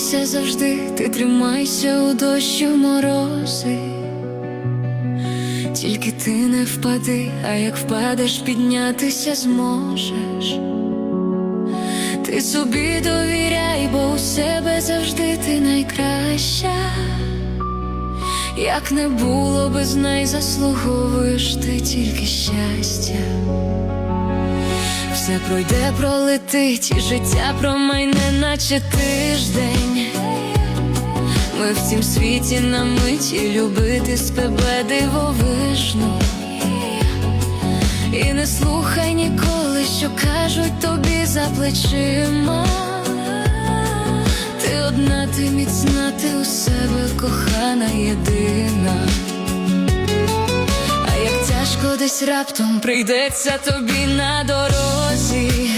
завжди, ти тримайся у дощі в морози. Тільки ти не впади, а як впадеш, піднятися зможеш. Ти собі довіряй, бо у себе завжди ти найкраща. Як не було без неї, заслуговуєш ти тільки щастя. Все пройде, пролетить, і життя промайне, наче тиждень. Ми в цім світі на миті любити тебе дивовижно. І не слухай ніколи, що кажуть тобі за плечима. Ти одна, ти міцна, ти у себе кохана єдина. А як тяжко десь раптом прийдеться тобі на дорозі,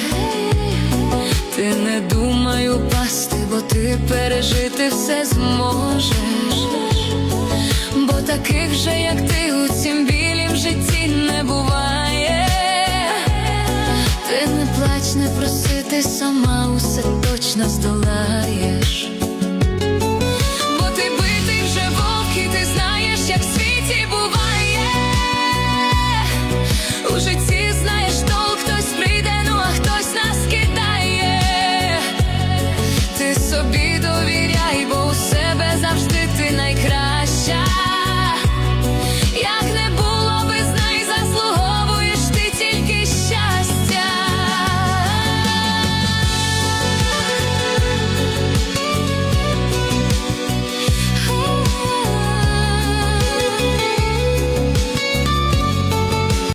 ти не думай бо ти пережити все зможеш, бо таких же, як ти, у цім білім житті не буває, ти не плач, не проси, ти сама усе точно здолаєш. У житті Собі довіряй, бо у себе завжди ти найкращий.